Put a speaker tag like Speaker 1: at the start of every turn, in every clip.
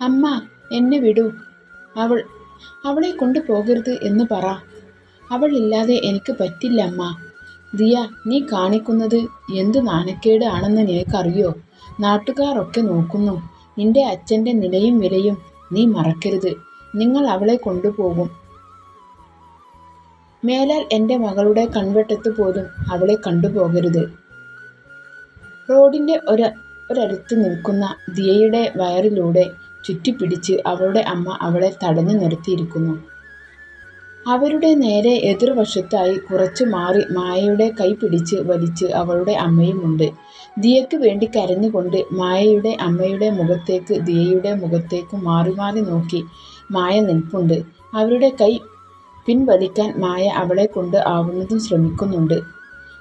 Speaker 1: അമ്മ എന്നെ വിടൂ. അവൾ അവളെ കൊണ്ടു പോകരുത് എന്ന് പറ. അവൾ ഇല്ലാതെ എനിക്ക് പറ്റില്ല അമ്മ. ദിയ നീ കാണിക്കുന്നത് എന്തു നാണക്കേട് ആണെന്ന് നിനക്കറിയോ നാട്ടുകാരൊക്കെ നോക്കുന്നു. നിന്റെ അച്ഛന്റെ നിലയും വിലയും നീ മറക്കരുത്. നിങ്ങൾ അവളെ കൊണ്ടുപോകും. മേലാൽ എന്റെ മകളുടെ കൺവെട്ടത്ത് പോലും അവളെ കണ്ടുപോകരുത്. റോഡിന്റെ ഒരു ഒരടുത്ത് നിൽക്കുന്ന ദിയയുടെ വയറിലൂടെ ചുറ്റിപ്പിടിച്ച് അവളുടെ അമ്മ അവളെ തടഞ്ഞു നിർത്തിയിരിക്കുന്നു. അവരുടെ നേരെ എതിർവശത്തായി കുറച്ച് മാറി മായയുടെ കൈ പിടിച്ച് വലിച്ച് അവളുടെ അമ്മയുമുണ്ട്. ദിയയ്ക്ക് വേണ്ടി കരഞ്ഞുകൊണ്ട് മായയുടെ അമ്മയുടെ മുഖത്തേക്ക് ദിയയുടെ മുഖത്തേക്ക് മാറി മാറി നോക്കി മായ നിൽപ്പുണ്ട്. അവരുടെ കൈ പിൻവലിക്കാൻ മായ അവളെ കൊണ്ട് ആവുന്നതും ശ്രമിക്കുന്നുണ്ട്.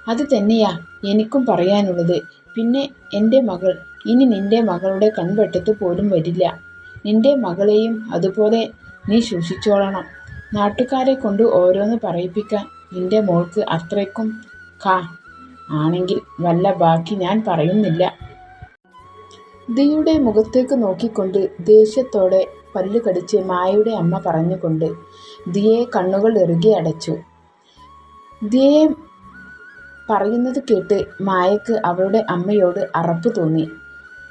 Speaker 1: അത് തന്നെയാ എനിക്കും പറയാനുള്ളത്. പിന്നെ എന്റെ മകൾ ഇനി നിന്റെ മകളുടെ കൺവെട്ടത്ത് പോലും വരില്ല. നിന്റെ മകളെയും അതുപോലെ നീ സൂക്ഷിച്ചോളണം. നാട്ടുകാരെ കൊണ്ട് ഓരോന്ന് പറയിപ്പിക്കാൻ നിന്റെ മോൾക്ക് അത്രയ്ക്കും കാ. ആണെങ്കിൽ വല്ല ബാക്കി ഞാൻ പറയുന്നില്ല. ദിയുടെ മുഖത്തേക്ക് നോക്കിക്കൊണ്ട് ദേഷ്യത്തോടെ പല്ല് കടിച്ച് മായയുടെ അമ്മ പറഞ്ഞുകൊണ്ട് ദിയെ കണ്ണുകൾ ഇറുകെ അടച്ചു. ദിയെ പറയുന്നത് കേട്ട് മായക്ക് അവളുടെ അമ്മയോട് അറപ്പ് തോന്നി.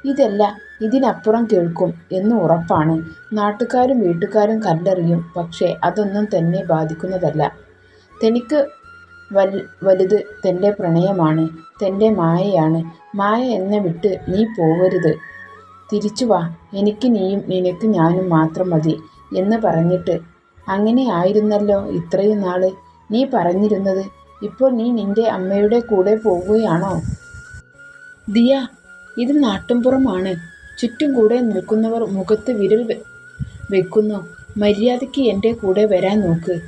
Speaker 1: ഇതല്ല ഇതിനപ്പുറം കേൾക്കും എന്ന് ഉറപ്പാണ്. നാട്ടുകാരും വീട്ടുകാരും കണ്ടറിയും. പക്ഷേ അതൊന്നും തന്നെ ബാധിക്കുന്നതല്ല. തനിക്ക് വലുത് തന്റെ പ്രണയമാണ് തന്റെ മായയാണ്. മായ എന്നെ വിട്ട് നീ പോവരുത് തിരിച്ചു വാ. എനിക്ക് നീയും നിനക്ക് ഞാനും മാത്രം മതി എന്ന് പറഞ്ഞിട്ട് അങ്ങനെ ആയിരുന്നല്ലോ ഇത്രയും നാൾ. നീ പറഞ്ഞിരുന്നത് ഇപ്പോൾ നീ നിന്റെ അമ്മയുടെ കൂടെ പോവുകയാണോ? ദിയ ഇത് നാട്ടുംപുറമാണ് ചുറ്റും കൂടെ നിൽക്കുന്നവർ മുഖത്ത് വിരൽ വെക്കുന്നു. മര്യാദയ്ക്ക് എന്റെ കൂടെ വരാൻ നോക്ക്.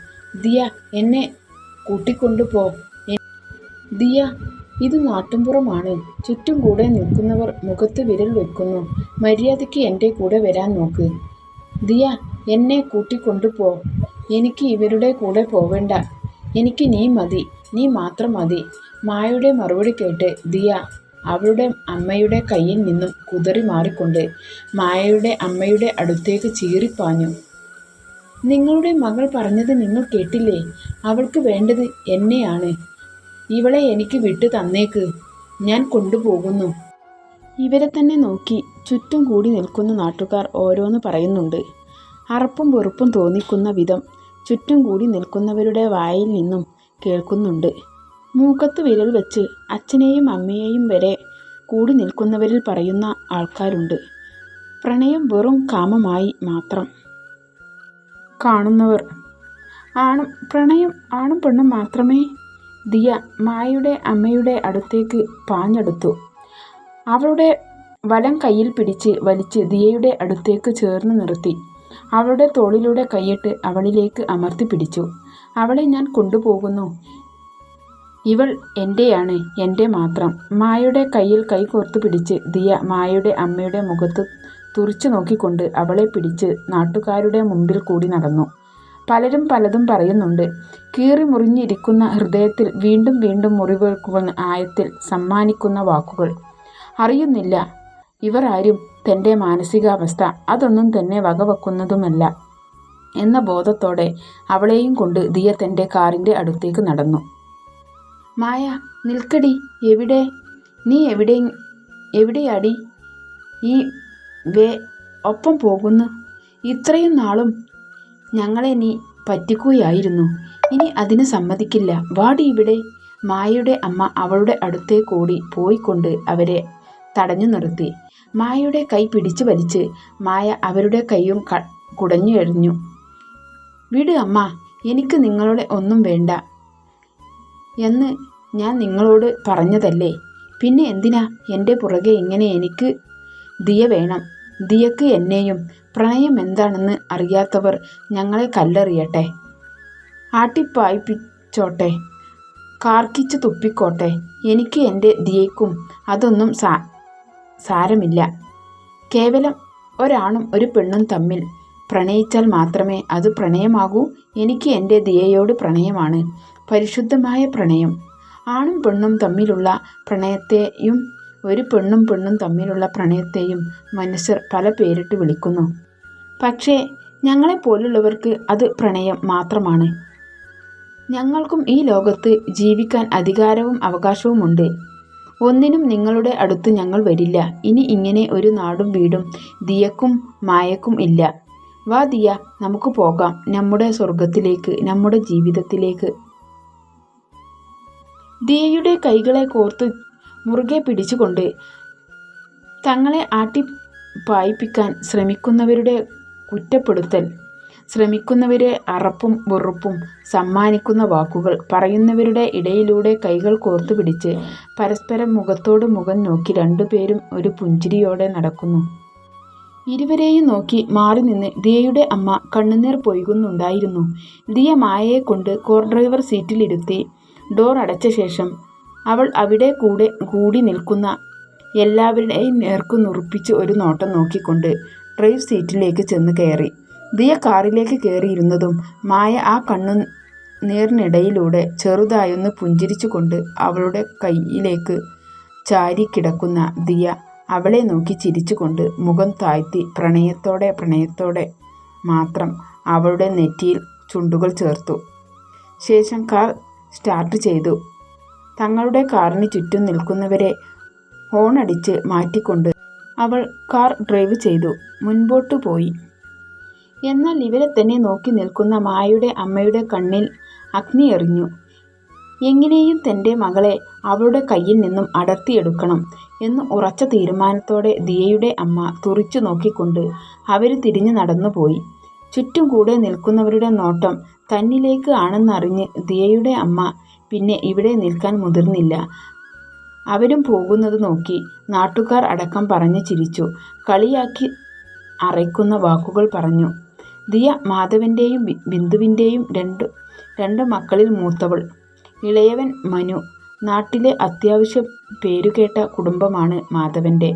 Speaker 1: ദിയ എന്നെ കൂട്ടിക്കൊണ്ടു പോ. എ- ദിയ ഇത് നാട്ടുംപുറമാണ് ചുറ്റും കൂടെ നിൽക്കുന്നവർ മുഖത്ത് വിരൽ വെക്കുന്നു. മര്യാദയ്ക്ക് എന്റെ കൂടെ വരാൻ നോക്ക്. ദിയ എന്നെ കൂട്ടിക്കൊണ്ടു പോ. എനിക്ക് ഇവരുടെ കൂടെ പോവേണ്ട. എനിക്ക് നീ മതി. നീ മാത്രം മതി. മായയുടെ മറുപടി കേട്ട് ദിയ അവളുടെ അമ്മയുടെ കയ്യിൽ നിന്നും കുതറി മാറിക്കൊണ്ട് മായയുടെ അമ്മയുടെ അടുത്തേക്ക് ചീറിപ്പാഞ്ഞു. നിങ്ങളുടെ മകൾ പറഞ്ഞത് നിങ്ങൾ കേട്ടില്ലേ? അവൾക്ക് വേണ്ടത് എന്നെയാണ്. ഇവളെ എനിക്ക് വിട്ടു തന്നേക്ക്. ഞാൻ കൊണ്ടുപോകുന്നു. ഇവരെ തന്നെ നോക്കി ചുറ്റും കൂടി നിൽക്കുന്ന നാട്ടുകാർ ഓരോന്ന് പറയുന്നുണ്ട്. അറപ്പും വെറുപ്പും തോന്നിക്കുന്ന വിധം ചുറ്റും കൂടി നിൽക്കുന്നവരുടെ വായിൽ നിന്നും കേൾക്കുന്നുണ്ട്. മൂക്കത്ത് വിരൽ വെച്ച് അച്ഛനെയും അമ്മയെയും വരെ കൂടി നിൽക്കുന്നവരിൽ പറയുന്ന ആൾക്കാരുണ്ട്. പ്രണയം വെറും കാമമായി മാത്രം. കാണുന്നവർ. ആണും പ്രണയം ആണും പെണ്ണും മാത്രമേ ദിയ മായയുടെ അമ്മയുടെ അടുത്തേക്ക് പാഞ്ഞെടുത്തു. അവളുടെ വലം കയ്യിൽ പിടിച്ച് വലിച്ച് ദിയയുടെ അടുത്തേക്ക് ചേർന്ന് നിർത്തി. അവളുടെ തോളിലൂടെ കൈയിട്ട് അവളിലേക്ക് അമർത്തി പിടിച്ചു. അവളെ ഞാൻ കൊണ്ടുപോകുന്നു. ഇവൾ എന്റെയാണ് എന്റെ മാത്രം. മായയുടെ കയ്യിൽ കൈകോർത്ത് പിടിച്ച് ദിയ മായയുടെ അമ്മയുടെ മുഖത്ത് തുറിച്ചു നോക്കിക്കൊണ്ട് അവളെ പിടിച്ച് നാട്ടുകാരുടെ മുമ്പിൽ കൂടി നടന്നു. പലരും പലതും പറയുന്നുണ്ട്. കീറി മുറിഞ്ഞിരിക്കുന്ന ഹൃദയത്തിൽ വീണ്ടും വീണ്ടും മുറിവേൽക്കുന്ന ആയത്തിൽ സമ്മാനിക്കുന്ന വാക്കുകൾ. അറിയുന്നില്ല. ഇവർ ആരും തന്റെ മാനസികാവസ്ഥ അതൊന്നും തന്നെ വകവെക്കുന്നതുമല്ല എന്ന ബോധത്തോടെ അവളെയും കൊണ്ട് ദിയ തന്റെ കാറിന്റെ അടുത്തേക്ക് നടന്നു. മായ നിൽക്കടി. എവിടെ? നീ എവിടെ എവിടെയാടി? ഈ വേ ഒപ്പം പോകുന്നു. ഇത്രയും നാളും ഞങ്ങളെ നീ പറ്റിക്കുകയായിരുന്നു. ഇനി അതിന് സമ്മതിക്കില്ല. വാടി ഇവിടെ. മായയുടെ അമ്മ അവളുടെ അടുത്തേക്കൂടി പോയിക്കൊണ്ട് അവരെ തടഞ്ഞു നിർത്തി. മായയുടെ കൈ പിടിച്ചു വലിച്ച് മായ അവരുടെ കൈയും കുടഞ്ഞു എറിഞ്ഞു. വിട് അമ്മ എനിക്ക് നിങ്ങളുടെ ഒന്നും വേണ്ട. എന്ന് ഞാൻ നിങ്ങളോട് പറഞ്ഞതല്ലേ? പിന്നെ എന്തിനാ എന്റെ പുറകെ ഇങ്ങനെ എനിക്ക് ദിയ വേണം? ദിയക്ക് എന്നെയും പ്രണയം എന്താണെന്ന് അറിയാത്തവർ ഞങ്ങളെ കല്ലെറിയട്ടെ? ആട്ടിപ്പായിപ്പിച്ചോട്ടെ? കാർക്കിച്ച് തുപ്പിക്കോട്ടെ? എനിക്ക് എന്റെ ദിയയ്ക്കും അതൊന്നും സാ സാരമില്ല. കേവലം ഒരാണും ഒരു പെണ്ണും തമ്മിൽ പ്രണയിച്ചാൽ മാത്രമേ അത് പ്രണയമാകൂ. എനിക്ക് എന്റെ ദിയയോട് പ്രണയമാണ്. പരിശുദ്ധമായ പ്രണയം. ആണും പെണ്ണും തമ്മിലുള്ള പ്രണയത്തെയും ഒരു പെണ്ണും പെണ്ണും തമ്മിലുള്ള പ്രണയത്തെയും മനുഷ്യർ പല പേരിട്ട് വിളിക്കുന്നു. പക്ഷേ ഞങ്ങളെപ്പോലുള്ളവർക്ക് അത് പ്രണയം മാത്രമാണ്. ഞങ്ങൾക്കും ഈ ലോകത്ത് ജീവിക്കാൻ അധികാരവും അവകാശവുമുണ്ട്. ഒന്നിനും നിങ്ങളുടെ അടുത്ത് ഞങ്ങൾ വരില്ല. ഇനി ഇങ്ങനെ ഒരു നാടും വീടും ദിയക്കും മായക്കും ഇല്ല. വാ ദിയ നമുക്ക് പോകാം. നമ്മുടെ സ്വർഗത്തിലേക്ക് നമ്മുടെ ജീവിതത്തിലേക്ക്. ദിയയുടെ കൈകളെ കോർത്ത് മുറുകെ പിടിച്ചുകൊണ്ട് തങ്ങളെ ആട്ടി പായിപ്പിക്കാൻ ശ്രമിക്കുന്നവരുടെ കുറ്റപ്പെടുത്തൽ ശ്രമിക്കുന്നവരെ അറപ്പും വെറുപ്പും സമ്മാനിക്കുന്ന വാക്കുകൾ പറയുന്നവരുടെ ഇടയിലൂടെ കൈകൾ കോർത്തു പിടിച്ച് പരസ്പരം മുഖത്തോട് മുഖം നോക്കി രണ്ടുപേരും ഒരു പുഞ്ചിരിയോടെ നടക്കുന്നു. ഇരുവരെയും നോക്കി മാറി നിന്ന് ദിയയുടെ അമ്മ കണ്ണുനീർ പൊയ്കുന്നുണ്ടായിരുന്നു. ദിയ മായയെ കൊണ്ട് കോർ ഡ്രൈവർ സീറ്റിലിരുത്തി ഡോർ അടച്ച ശേഷം അവൾ അവിടെ കൂടെ കൂടി നിൽക്കുന്ന എല്ലാവരുടെയും നേർക്കു നുറുപ്പിച്ച് ഒരു നോട്ടം നോക്കിക്കൊണ്ട് ഡ്രൈവ് സീറ്റിലേക്ക് ചെന്ന് കയറി. ദിയ കാറിലേക്ക് കയറിയിരുന്നതും മായ ആ കണ്ണു നീറിനിടയിലൂടെ ചെറുതായൊന്ന് പുഞ്ചിരിച്ചുകൊണ്ട് അവളുടെ കയ്യിലേക്ക് ചാരി കിടക്കുന്ന ദിയ അവളെ നോക്കി ചിരിച്ചുകൊണ്ട് മുഖം താഴ്ത്തി പ്രണയത്തോടെ പ്രണയത്തോടെ മാത്രം അവളുടെ നെറ്റിയിൽ ചുണ്ടുകൾ ചേർത്തു. ശേഷം കാർ സ്റ്റാർട്ട് ചെയ്തു. തങ്ങളുടെ കാറിന് ചുറ്റും നിൽക്കുന്നവരെ ഹോണടിച്ച് മാറ്റിക്കൊണ്ട് അവൾ കാർ ഡ്രൈവ് ചെയ്തു. മുൻപോട്ടു പോയി. എന്നാൽ ഇവരെ തന്നെ നോക്കി നിൽക്കുന്ന മായയുടെ അമ്മയുടെ കണ്ണിൽ അഗ്നി എറിഞ്ഞു. എങ്ങനെയും തന്റെ മകളെ അവളുടെ കയ്യിൽ നിന്നും അടർത്തിയെടുക്കണം എന്ന് ഉറച്ച തീരുമാനത്തോടെ ദിയയുടെ അമ്മ തുറിച്ചു നോക്കിക്കൊണ്ട് അവർ തിരിഞ്ഞു നടന്നുപോയി. ചുറ്റും കൂടെ നിൽക്കുന്നവരുടെ നോട്ടം തന്നിലേക്ക് ആണെന്നറിഞ്ഞ് ദിയയുടെ അമ്മ പിന്നെ ഇവിടെ നിൽക്കാൻ മുതിർന്നില്ല. അവരും പോകുന്നത് നോക്കി നാട്ടുകാർ അടക്കം പറഞ്ഞു ചിരിച്ചു. കളിയാക്കി അറയ്ക്കുന്ന വാക്കുകൾ പറഞ്ഞു. ദിയ മാധവന്റെയും ബിന്ദുവിന്റെയും രണ്ട് രണ്ട് മക്കളിൽ മൂത്തവൾ. ഇളയവൻ മനു. നാട്ടിലെ അത്യാവശ്യ പേരുകേട്ട കുടുംബമാണ് മാധവന്റെ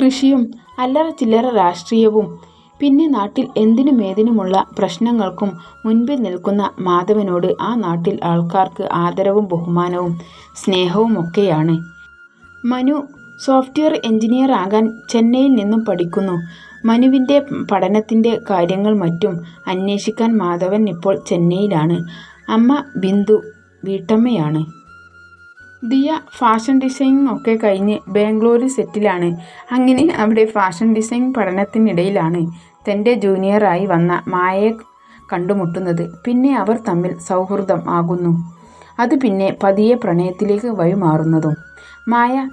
Speaker 1: കൃഷിയും അല്ലറ ചില്ലറ രാഷ്ട്രീയവും പിന്നെ നാട്ടിൽ എന്തിനും ഏതിനുമുള്ള പ്രശ്നങ്ങൾക്കും മുൻപിൽ നിൽക്കുന്ന മാധവനോട് ആ നാട്ടിൽ ആൾക്കാർക്ക് ആദരവും ബഹുമാനവും സ്നേഹവും ഒക്കെയാണ് മനു സോഫ്റ്റ്വെയർ എഞ്ചിനീയർ ആകാൻ ചെന്നൈയിൽ നിന്നും പഠിക്കുന്നു. മനുവിന്റെ പഠനത്തിന്റെ കാര്യങ്ങൾ മറ്റും അന്വേഷിക്കാൻ മാധവൻ ഇപ്പോൾ ചെന്നൈയിലാണ്. അമ്മ ബിന്ദു വീട്ടമ്മയാണ്. ദിയ ഫാഷൻ ഡിസൈനിങ് ഒക്കെ കഴിഞ്ഞ് ബാംഗ്ലൂരിൽ സെറ്റിലാണ്. അങ്ങനെ അവിടെ ഫാഷൻ ഡിസൈൻ പഠനത്തിനിടയിലാണ്. തന്റെ ജൂനിയറായി വന്ന മായയെ കണ്ടുമുട്ടുന്നത് പിന്നെ അവർ തമ്മിൽ സൗഹൃദം ആകുന്നു. അത് പിന്നെ പതിയെ പ്രണയത്തിലേക്ക് വഴിമാറുന്നതും. മായ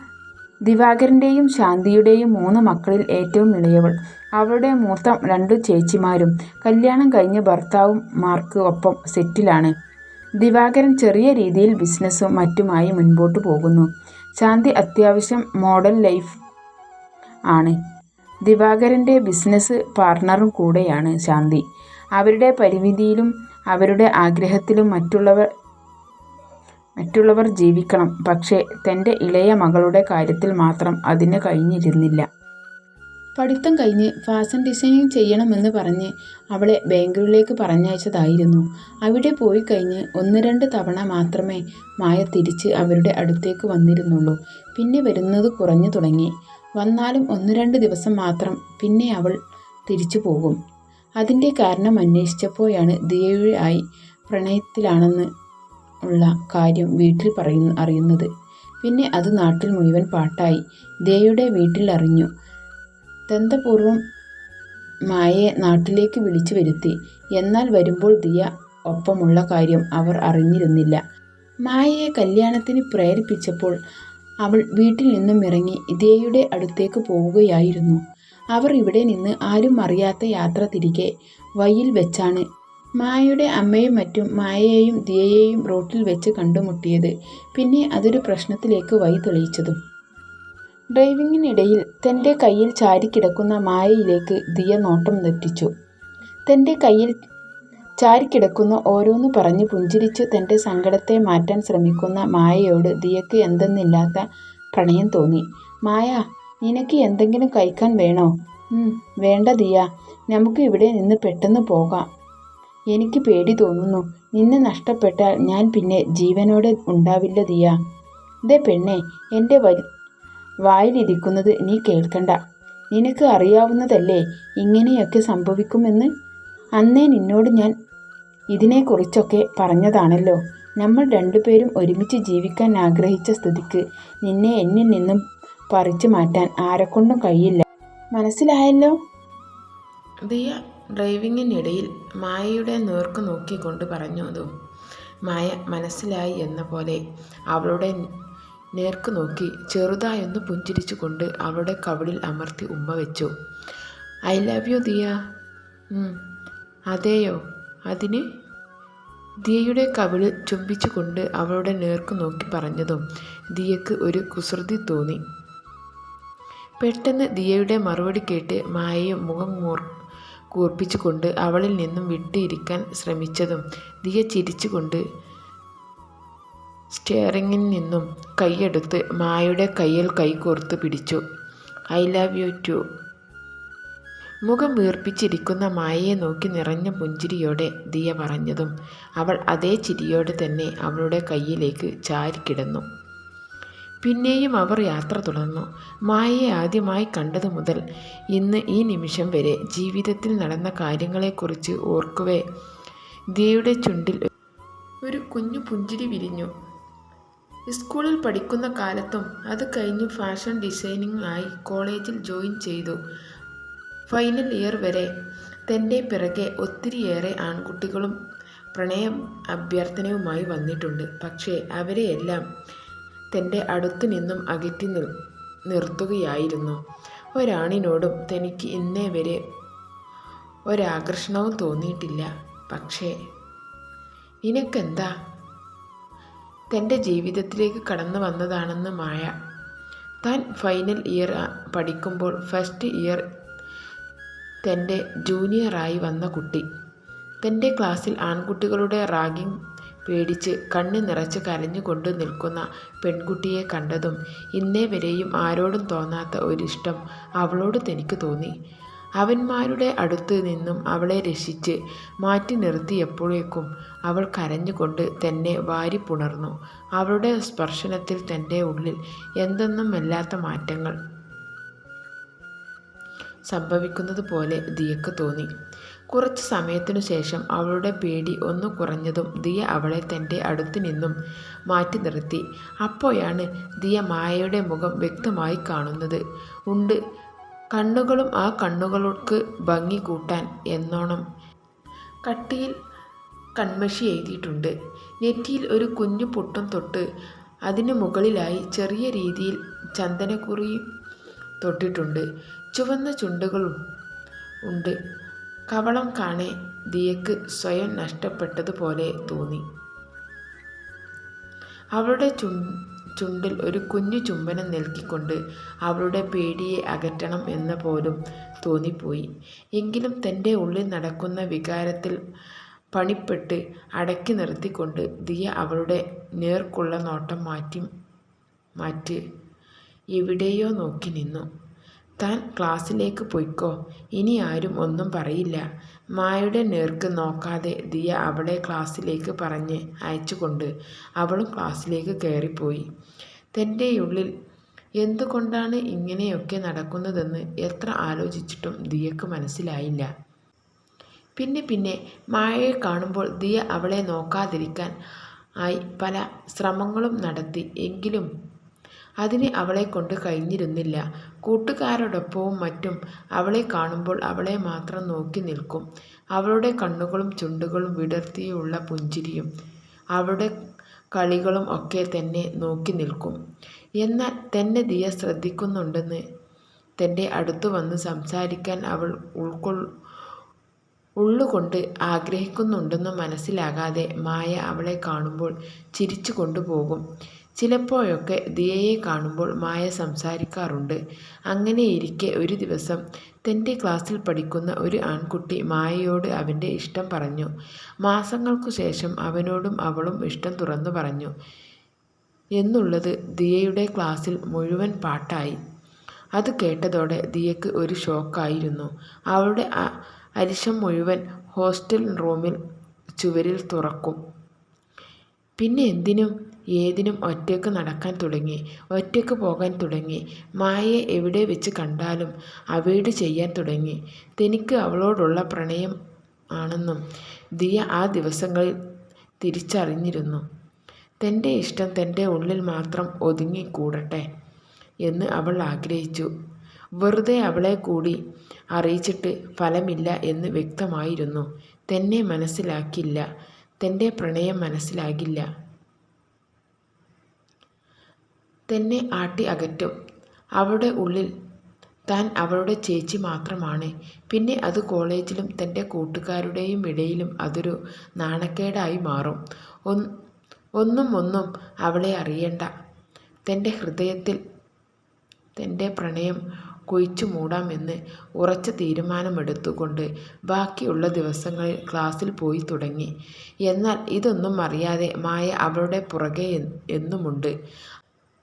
Speaker 1: ദിവാകരന്റെയും ശാന്തിയുടെയും മൂന്ന് മക്കളിൽ ഏറ്റവും ഇളയവൾ. അവളുടെ മൂത്ത രണ്ടു ചേച്ചിമാരും കല്യാണം കഴിഞ്ഞ് ഭർത്താവും മാർക്ക് ഒപ്പം സെറ്റിലാണ്. ദിവാകരൻ ചെറിയ രീതിയിൽ ബിസിനസ്സും മറ്റുമായി മുൻപോട്ട് പോകുന്നു. ശാന്തി അത്യാവശ്യം മോഡൽ ലൈഫ് ആണ്. ദിവാകരന്റെ ബിസിനസ് പാർട്ണറും കൂടെയാണ് ശാന്തി. അവരുടെ പരിമിതിയിലും അവരുടെ ആഗ്രഹത്തിലും മറ്റുള്ളവർ മറ്റുള്ളവർ ജീവിക്കണം. പക്ഷേ തന്റെ ഇളയ മകളുടെ കാര്യത്തിൽ മാത്രം അതിന് കഴിഞ്ഞിരുന്നില്ല. പഠിത്തം കഴിഞ്ഞ് ഫാഷൻ ഡിസൈനിങ് ചെയ്യണമെന്ന് പറഞ്ഞ് അവളെ ബാംഗ്ലൂരിലേക്ക് പറഞ്ഞയച്ചതായിരുന്നു. അവിടെ പോയി കഴിഞ്ഞ് ഒന്ന് രണ്ട് തവണ മാത്രമേ മായ തിരിച്ച് അവരുടെ അടുത്തേക്ക് വന്നിരുന്നുള്ളൂ. പിന്നെ വരുന്നത് കുറഞ്ഞു തുടങ്ങി. വന്നാലും ഒന്ന് രണ്ട് ദിവസം മാത്രം പിന്നെ അവൾ തിരിച്ചു പോകും. അതിന്റെ കാരണം അന്വേഷിച്ചപ്പോഴാണ് ദിയയുമായി പ്രണയത്തിലാണെന്ന് ഉള്ള കാര്യം വീട്ടിൽ പറയുന്നു അറിയുന്നത്. പിന്നെ അത് നാട്ടിൽ മുഴുവൻ പാട്ടായി. ദയയുടെ വീട്ടിൽ അറിഞ്ഞു ദന്തപൂർവം മായയെ നാട്ടിലേക്ക് വിളിച്ചു വരുത്തി. എന്നാൽ വരുമ്പോൾ ദിയ ഒപ്പമുള്ള കാര്യം അവർ അറിഞ്ഞിരുന്നില്ല. മായയെ കല്യാണത്തിന് പ്രേരിപ്പിച്ചപ്പോൾ അവൾ വീട്ടിൽ നിന്നും ഇറങ്ങി ഇതേയുടെ അടുത്തേക്ക് പോവുകയായിരുന്നു. അവർ ഇവിടെ നിന്ന് ആരും അറിയാത്ത യാത്ര തിരികെ വഴിയിൽ വെച്ചാണ്. മായയുടെ അമ്മയും മറ്റും മായയെയും ദിയയെയും റോട്ടിൽ വെച്ച് കണ്ടുമുട്ടിയത്. പിന്നെ അതൊരു പ്രശ്നത്തിലേക്ക് വഴി തെളിയിച്ചതും. ഡ്രൈവിങ്ങിനിടയിൽ തന്റെ കയ്യിൽ ചാരിക്കിടക്കുന്ന മായയിലേക്ക് ദിയ നോട്ടം തെറ്റിച്ചു. തന്റെ കയ്യിൽ ചാരിക്കിടക്കുന്ന ഓരോന്ന് പറഞ്ഞ് പുഞ്ചിരിച്ച് തന്റെ സങ്കടത്തെ മാറ്റാൻ ശ്രമിക്കുന്ന മായയോട് ദിയക്ക് എന്തെന്നില്ലാത്ത പ്രണയം തോന്നി. മായ നിനക്ക് എന്തെങ്കിലും കഴിക്കാൻ വേണോ? വേണ്ട ദിയ. നമുക്ക് ഇവിടെ നിന്ന് പെട്ടെന്ന് പോകാം. എനിക്ക് പേടി തോന്നുന്നു. നിന്നെ നഷ്ടപ്പെട്ടാൽ ഞാൻ പിന്നെ ജീവനോടെ ഉണ്ടാവില്ല ദിയ. ദേ പെണ്ണെ എന്റെ വലി വായിലിരിക്കുന്നത് നീ കേൾക്കണ്ട. നിനക്ക് അറിയാവുന്നതല്ലേ ഇങ്ങനെയൊക്കെ സംഭവിക്കുമെന്ന്? അന്നേ നിന്നോട് ഞാൻ ഇതിനെക്കുറിച്ചൊക്കെ പറഞ്ഞതാണല്ലോ. നമ്മൾ രണ്ടുപേരും ഒരുമിച്ച് ജീവിക്കാൻ ആഗ്രഹിച്ച സ്ഥിതിക്ക് നിന്നെ എന്നിൽ നിന്നും പറിച്ചു മാറ്റാൻ ആരെക്കൊണ്ടും കഴിയില്ല. മനസ്സിലായല്ലോ?
Speaker 2: ദിയ ഡ്രൈവിങ്ങിനിടയിൽ മായയുടെ നേർക്ക് നോക്കിക്കൊണ്ട് പറഞ്ഞു അതോ? മായ മനസ്സിലായി എന്ന പോലെ അവളുടെ നേർക്ക് നോക്കി ചെറുതായൊന്ന് പുഞ്ചിരിച്ചുകൊണ്ട് അവളുടെ കവിളിൽ അമർത്തി ഉമ്മ വെച്ചു. I love you Diya. "ഉം, അതെയോ? അതിന്? ദിയയുടെ കവിളിൽ ചുംബിച്ചുകൊണ്ട് അവളുടെ നേർക്ക് നോക്കി പറഞ്ഞതും ദിയക്ക് ഒരു കുസൃതി തോന്നി. പെട്ടെന്ന് ദിയയുടെ മറുപടി കേട്ട് മായയും മുഖം മൂർ കൂർപ്പിച്ചുകൊണ്ട് അവളിൽ നിന്നും വിട്ടിരിക്കാൻ ശ്രമിച്ചതും ദിയ ചിരിച്ചുകൊണ്ട് സ്റ്റിയറിങ്ങിൽ നിന്നും കൈയെടുത്ത് മായയുടെ കയ്യിൽ കൈകോർത്ത് പിടിച്ചു. ഐ ലവ് യു ടു മുഖം വീർപ്പിച്ചിരിക്കുന്ന മായയെ നോക്കി നിറഞ്ഞ പുഞ്ചിരിയോടെ ദിയ പറഞ്ഞതും അവൾ അതേ ചിരിയോടെ തന്നെ അവളുടെ കയ്യിലേക്ക് ചാരിക്കിടന്നു. പിന്നെയും അവർ യാത്ര തുടർന്നു. മായയെ ആദ്യമായി കണ്ടതു മുതൽ ഇന്ന് ഈ നിമിഷം വരെ ജീവിതത്തിൽ നടന്ന കാര്യങ്ങളെക്കുറിച്ച് ഓർക്കുവേ. ദിയയുടെ ചുണ്ടിൽ ഒരു കുഞ്ഞു പുഞ്ചിരി വിരിഞ്ഞു. സ്കൂളിൽ പഠിക്കുന്ന കാലത്തും അത് കഴിഞ്ഞ് ഫാഷൻ ഡിസൈനിങ് ആയി കോളേജിൽ ജോയിൻ ചെയ്തു. ഫൈനൽ ഇയർ വരെ തന്റെ പിറകെ ഒത്തിരിയേറെ ആൺകുട്ടികളും പ്രണയം അഭ്യർത്ഥനയുമായി വന്നിട്ടുണ്ട്. പക്ഷേ അവരെയെല്ലാം തന്റെ അടുത്തു നിന്നും അകറ്റി നിർ നിർത്തുകയായിരുന്നു. ഒരാണിനോടും തനിക്ക് ഇന്നേ വരെ ഒരാകർഷണവും തോന്നിയിട്ടില്ല. പക്ഷേ നിനക്കെന്താ? തന്റെ ജീവിതത്തിലേക്ക് കടന്നു വന്നതാണെന്ന് മായ താൻ ഫൈനൽ ഇയർ പഠിക്കുമ്പോൾ ഫസ്റ്റ് ഇയർ തന്റെ ജൂനിയറായി വന്ന കുട്ടി. തന്റെ ക്ലാസ്സിൽ ആൺകുട്ടികളുടെ റാഗിംഗ് പേടിച്ച് കണ്ണ് നിറച്ച് കരഞ്ഞുകൊണ്ട് നിൽക്കുന്ന പെൺകുട്ടിയെ കണ്ടതും ഇന്നേ വരെയും ആരോടും തോന്നാത്ത ഒരിഷ്ടം അവളോട് തനിക്ക് തോന്നി. അവന്മാരുടെ അടുത്ത് നിന്നും അവളെ രക്ഷിച്ച് മാറ്റി നിർത്തിയപ്പോഴേക്കും അവൾ കരഞ്ഞുകൊണ്ട് തന്നെ വാരിപ്പുണർന്നു. അവളുടെ സ്പർശനത്തിൽ തന്റെ ഉള്ളിൽ എന്തെന്നും എന്തെന്നുമല്ലാത്ത മാറ്റങ്ങൾ സംഭവിക്കുന്നത് പോലെ ദിയക്ക് തോന്നി. കുറച്ച് സമയത്തിനു ശേഷം അവളുടെ പേടി ഒന്ന് കുറഞ്ഞതും ദിയ അവളെ തന്റെ അടുത്ത് നിന്നും മാറ്റി നിർത്തി. അപ്പോഴാണ് ദിയ മായയുടെ മുഖം വ്യക്തമായി കാണുന്നത്. ഉണ്ട്. കണ്ണുകളും ആ കണ്ണുകൾക്ക് ഭംഗി കൂട്ടാൻ എന്നോണം. കട്ടിയിൽ കൺമഷി എഴുതിയിട്ടുണ്ട്. നെറ്റിയിൽ ഒരു കുഞ്ഞു പൊട്ടും തൊട്ട് അതിനു മുകളിലായി ചെറിയ രീതിയിൽ ചന്ദനക്കുറിയും തൊട്ടിട്ടുണ്ട്. ചുവന്ന ചുണ്ടുകളും ഉണ്ട്. കവളം കാണെ ദിയക്ക് സ്വയം നഷ്ടപ്പെട്ടതുപോലെ തോന്നി. അവളുടെ ചു ചുണ്ടിൽ ഒരു കുഞ്ഞു ചുംബനം നൽകിക്കൊണ്ട് അവളുടെ പേടിയെ അകറ്റണം എന്ന് പോലും തോന്നിപ്പോയി. എങ്കിലും തന്റെ ഉള്ളിൽ നടക്കുന്ന വികാരത്തിൽ പണിപ്പെട്ട് അടക്കി നിർത്തിക്കൊണ്ട് ദിയ അവളുടെ നേർക്കുള്ള നോട്ടം മാറ്റി മാറ്റി എവിടെയോ നോക്കി നിന്നു. താൻ ക്ലാസ്സിലേക്ക് പൊയ്ക്കോ. ഇനി ആരും ഒന്നും പറയില്ല. മായയുടെ നേർക്ക് നോക്കാതെ ദിയ അവളെ ക്ലാസ്സിലേക്ക് പറഞ്ഞ് അയച്ചുകൊണ്ട് അവളും ക്ലാസ്സിലേക്ക് കയറിപ്പോയി. തന്റെ ഉള്ളിൽ എന്തുകൊണ്ടാണ് ഇങ്ങനെയൊക്കെ നടക്കുന്നതെന്ന് എത്ര ആലോചിച്ചിട്ടും ദിയക്ക് മനസ്സിലായില്ല. പിന്നെ പിന്നെ മായയെ കാണുമ്പോൾ ദിയ അവളെ നോക്കാതിരിക്കാൻ ആയി പല ശ്രമങ്ങളും നടത്തി. എങ്കിലും അതിന് അവളെ കൊണ്ട് കഴിഞ്ഞിരുന്നില്ല. കൂട്ടുകാരോടൊപ്പവും മറ്റും അവളെ കാണുമ്പോൾ അവളെ മാത്രം നോക്കി നിൽക്കും. അവളുടെ കണ്ണുകളും ചുണ്ടുകളും വിടർത്തിയുള്ള പുഞ്ചിരിയും അവളുടെ കളികളും ഒക്കെ തന്നെ നോക്കി നിൽക്കും. എന്നാൽ തന്നെ ദിയ ശ്രദ്ധിക്കുന്നുണ്ടെന്ന് തന്റെ അടുത്ത് വന്ന് സംസാരിക്കാൻ അവൾ ഉൾക്കൊൾ ഉള്ളുകൊണ്ട് ആഗ്രഹിക്കുന്നുണ്ടെന്ന് മനസ്സിലാകാതെ മായ അവളെ കാണുമ്പോൾ ചിരിച്ചു കൊണ്ടുപോകും ചിലപ്പോഴൊക്കെ ദിയയെ കാണുമ്പോൾ മായ സംസാരിക്കാറുണ്ട്. അങ്ങനെയിരിക്കെ ഒരു ദിവസം തന്റെ ക്ലാസ്സിൽ പഠിക്കുന്ന ഒരു ആൺകുട്ടി മായയോട് അവന്റെ ഇഷ്ടം പറഞ്ഞു. മാസങ്ങൾക്കു ശേഷം അവനോടും അവളും ഇഷ്ടം തുറന്നു പറഞ്ഞു. എന്നുള്ളത് ദിയയുടെ ക്ലാസ്സിൽ മുഴുവൻ പാട്ടായി. അത് കേട്ടതോടെ ദിയക്ക് ഒരു ഷോക്കായിരുന്നു. അവളുടെ അരിശം മുഴുവൻ ഹോസ്റ്റൽ റൂമിൽ ചുവരിൽ തുറക്കും. പിന്നെ എന്തിനും? ഏതിനും ഒറ്റയ്ക്ക് നടക്കാൻ തുടങ്ങി ഒറ്റയ്ക്ക് പോകാൻ തുടങ്ങി. മായയെ എവിടെ വെച്ച് കണ്ടാലും അവോയ്ഡ് ചെയ്യാൻ തുടങ്ങി. തനിക്ക് അവളോടുള്ള പ്രണയം ആണെന്നും ദിയ ആ ദിവസങ്ങളിൽ തിരിച്ചറിഞ്ഞിരുന്നു. തന്റെ ഇഷ്ടം തന്റെ ഉള്ളിൽ മാത്രം ഒതുങ്ങിക്കൂടട്ടെ എന്ന് അവൾ ആഗ്രഹിച്ചു. വെറുതെ അവളെ കൂടി അറിയിച്ചിട്ട് ഫലമില്ല എന്ന് വ്യക്തമായിരുന്നു. തന്നെ മനസ്സിലാക്കില്ല തന്റെ പ്രണയം മനസ്സിലാകില്ല. തന്നെ ആട്ടി അകറ്റും. അവളുടെ ഉള്ളിൽ താൻ അവളുടെ ചേച്ചി മാത്രമാണ്. പിന്നെ അത് കോളേജിലും തന്റെ കൂട്ടുകാരുടെയും ഇടയിലും അതൊരു നാണക്കേടായി മാറും. ഒന്നും ഒന്നും അവളെ അറിയണ്ട. തന്റെ ഹൃദയത്തിൽ തന്റെ പ്രണയം കുഴിച്ചു മൂടാമെന്ന് ഉറച്ച തീരുമാനമെടുത്തുകൊണ്ട് ബാക്കിയുള്ള ദിവസങ്ങളിൽ ക്ലാസ്സിൽ പോയി തുടങ്ങി. എന്നാൽ ഇതൊന്നും അറിയാതെ മായ അവളുടെ പുറകെ എന്നുമുണ്ട്.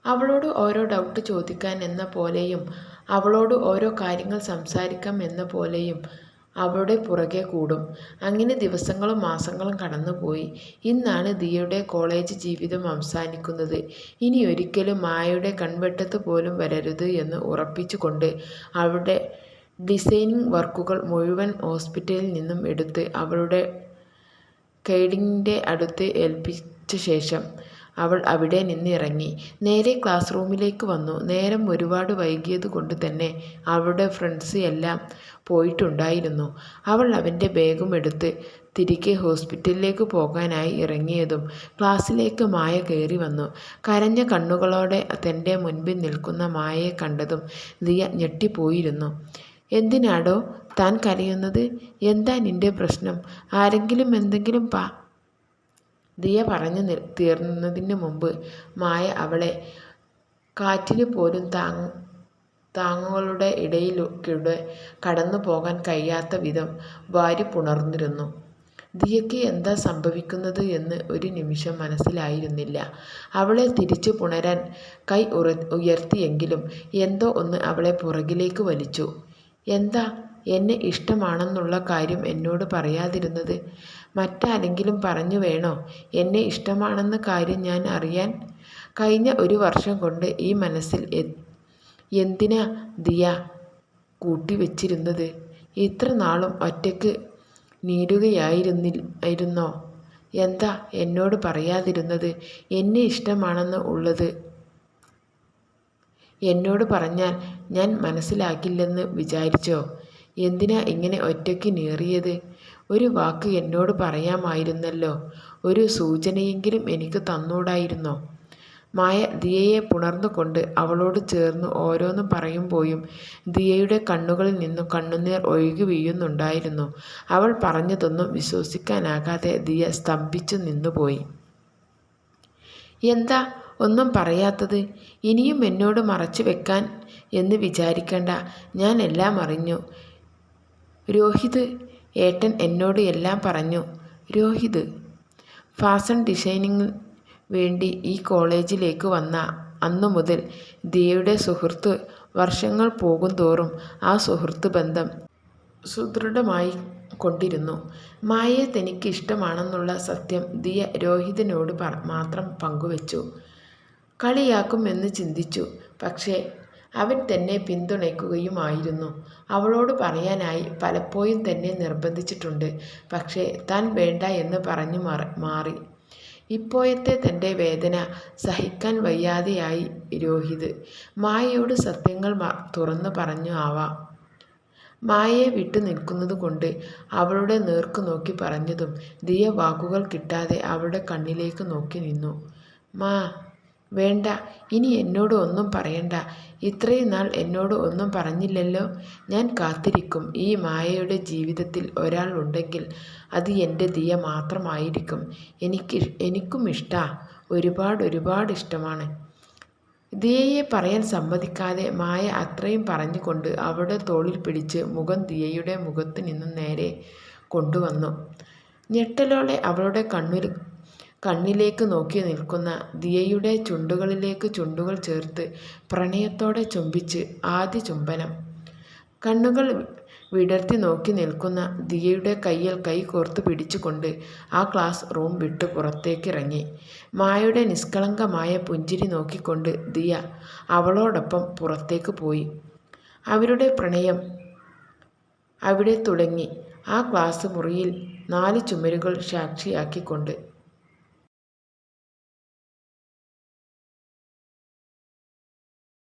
Speaker 2: അവളോട് ഓരോ ഡൗട്ട് ചോദിക്കാൻ എന്ന പോലെയും അവളോട് ഓരോ കാര്യങ്ങൾ സംസാരിക്കാം എന്ന പോലെയും അവളുടെ പുറകെ കൂടും. അങ്ങനെ ദിവസങ്ങളും മാസങ്ങളും കടന്നുപോയി. ഇന്നാണ് ദിയയുടെ കോളേജ് ജീവിതം അവസാനിക്കുന്നത്. ഇനി ഒരിക്കലും മായയുടെ കൺവെട്ടത്ത് പോലും വരരുത് എന്ന് ഉറപ്പിച്ചുകൊണ്ട് അവളുടെ ഡിസൈനിങ് വർക്കുകൾ മുഴുവൻ ഹോസ്പിറ്റലിൽ നിന്നും എടുത്ത് അവളുടെ കെയ്ഡിങ്ങിന്റെ അടുത്ത് ഏൽപ്പിച്ച ശേഷം അവൾ അവിടെ നിന്നിറങ്ങി. നേരെ ക്ലാസ് റൂമിലേക്ക് വന്നു. നേരം ഒരുപാട് വൈകിയത് കൊണ്ട് തന്നെ അവളുടെ ഫ്രണ്ട്സ് എല്ലാം പോയിട്ടുണ്ടായിരുന്നു. അവൾ അവന്റെ ബാഗും എടുത്ത് തിരികെ ഹോസ്പിറ്റലിലേക്ക് പോകാനായി ഇറങ്ങിയതും ക്ലാസ്സിലേക്ക് മായ കയറി വന്നു. കരഞ്ഞ കണ്ണുകളോടെ തന്റെ മുൻപിൽ നിൽക്കുന്ന മായയെ കണ്ടതും ദിയ ഞെട്ടിപ്പോയിരുന്നു. എന്തിനാടോ താൻ കരയുന്നത്? എന്താ നിന്റെ പ്രശ്നം? ആരെങ്കിലും എന്തെങ്കിലും പാ ദിയ പറഞ്ഞു തീർന്നതിന് മുമ്പ് മായ അവളെ കാറ്റിന് പോലും താങ് താങ്ങുകളുടെ ഇടയിലൂടെ കടന്നു പോകാൻ കഴിയാത്ത വിധം വാരി പുണർന്നിരുന്നു. ദിയയ്ക്ക് എന്താ സംഭവിക്കുന്നത് എന്ന് ഒരു നിമിഷം മനസ്സിലായിരുന്നില്ല. അവളെ തിരിച്ചു പുണരാൻ കൈ ഉറ ഉയർത്തിയെങ്കിലും എന്തോ ഒന്ന് അവളെ പുറകിലേക്ക് വലിച്ചു. എന്താ? എന്നെ ഇഷ്ടമാണെന്നുള്ള കാര്യം എന്നോട് പറയാതിരുന്നത്? മറ്റാരെങ്കിലും പറഞ്ഞു വേണോ? എന്നെ ഇഷ്ടമാണെന്ന കാര്യം ഞാൻ അറിയാൻ കഴിഞ്ഞ ഒരു വർഷം കൊണ്ട് ഈ മനസ്സിൽ എന്തിനാ ദിയ കൂട്ടിവെച്ചിരുന്നത് ഇത്ര നാളും ഒറ്റയ്ക്ക് നീടുകയായിരുന്നിരുന്നോ എന്താ എന്നോട് പറയാതിരുന്നത്? എന്നെ ഇഷ്ടമാണെന്ന് ഉള്ളത്? എന്നോട് പറഞ്ഞാൽ ഞാൻ മനസ്സിലാക്കില്ലെന്ന് വിചാരിച്ചോ? എന്തിനാ ഇങ്ങനെ ഒറ്റയ്ക്ക് നീറിയത്? ഒരു വാക്ക് എന്നോട് പറയാമായിരുന്നല്ലോ. ഒരു സൂചനയെങ്കിലും എനിക്ക് തന്നൂടായിരുന്നോ? മായ ദിയയെ പുണർന്നുകൊണ്ട് അവളോട് ചേർന്ന് ഓരോന്ന് പറയുമ്പോഴും ദിയയുടെ കണ്ണുകളിൽ നിന്നും കണ്ണുനീർ ഒഴുകി വീഴുന്നുണ്ടായിരുന്നു. അവൾ പറഞ്ഞതൊന്നും വിശ്വസിക്കാനാകാതെ ദിയ സ്തംഭിച്ചു നിന്നുപോയി. എന്താ? ഒന്നും പറയാത്തത്? ഇനിയും എന്നോട് മറച്ചു വെക്കാൻ? എന്ന് വിചാരിക്കണ്ട. ഞാൻ എല്ലാം അറിഞ്ഞു. രോഹിത് ഏട്ടൻ എന്നോട് എല്ലാം പറഞ്ഞു. രോഹിത് ഫാഷൻ ഡിസൈനിങ് വേണ്ടി ഈ കോളേജിലേക്ക് വന്ന അന്നു മുതൽ ദിയയുടെ സുഹൃത്ത് വർഷങ്ങൾ പോകും തോറും ആ സുഹൃത്ത് ബന്ധം സുദൃഢമായി കൊണ്ടിരുന്നു. മായയെ തനിക്ക് ഇഷ്ടമാണെന്നുള്ള സത്യം ദിയ രോഹിതിനോട് മാത്രം പങ്കുവച്ചു. കളിയാക്കും എന്ന് ചിന്തിച്ചു. പക്ഷേ അവൻ തന്നെ പിന്തുണയ്ക്കുകയുമായിരുന്നു. അവളോട് പറയാനായി പലപ്പോഴും തന്നെ നിർബന്ധിച്ചിട്ടുണ്ട്. പക്ഷേ താൻ വേണ്ട എന്ന് പറഞ്ഞു മാറി ഇപ്പോഴത്തെ തന്റെ വേദന സഹിക്കാൻ വയ്യാതെയായി രോഹിത്. മായയോട് സത്യങ്ങൾ തുറന്നു പറഞ്ഞു ആവാം. മായയെ വിട്ടു നിൽക്കുന്നത് കൊണ്ട് അവളുടെ നേർക്കു നോക്കി പറഞ്ഞതും ദിയ വാക്കുകൾ കിട്ടാതെ അവളുടെ കണ്ണിലേക്ക് നോക്കി നിന്നു. മാ വേണ്ട ഇനി എന്നോട് ഒന്നും പറയണ്ട. ഇത്രയും നാൾ എന്നോട് ഒന്നും പറഞ്ഞില്ലല്ലോ. ഞാൻ കാത്തിരിക്കും. ഈ മായയുടെ ജീവിതത്തിൽ ഒരാൾ ഉണ്ടെങ്കിൽ അത് എന്റെ ദിയ മാത്രമായിരിക്കും. എനിക്ക് എനിക്കും ഇഷ്ടാ. ഒരുപാട് ഒരുപാട് ഇഷ്ടമാണ്. ദിയയെ പറയാൻ സമ്മതിക്കാതെ മായ അത്രയും പറഞ്ഞുകൊണ്ട് അവളുടെ തോളിൽ പിടിച്ച് മുഖം ദിയയുടെ മുഖത്ത് നിന്നും നേരെ കൊണ്ടുവന്നു. ഞെട്ടലോടെ അവളുടെ കണ്ണു കണ്ണിലേക്ക് നോക്കി നിൽക്കുന്ന ദിയയുടെ ചുണ്ടുകളിലേക്ക് ചുണ്ടുകൾ ചേർത്ത് പ്രണയത്തോടെ ചുംബിച്ച് ആദ്യ ചുംബനം കണ്ണുകൾ വിടർത്തി നോക്കി നിൽക്കുന്ന ദിയയുടെ കയ്യിൽ കൈ കോർത്ത് പിടിച്ചുകൊണ്ട് ആ ക്ലാസ് റൂം വിട്ട് പുറത്തേക്കിറങ്ങി. മായയുടെ നിഷ്കളങ്കമായ പുഞ്ചിരി നോക്കിക്കൊണ്ട് ദിയ അവളോടൊപ്പം പുറത്തേക്ക് പോയി. അവരുടെ പ്രണയം അവിടെ തുടങ്ങി. ആ ക്ലാസ് മുറിയിൽ നാല് ചുമരുകൾ സാക്ഷിയാക്കിക്കൊണ്ട്.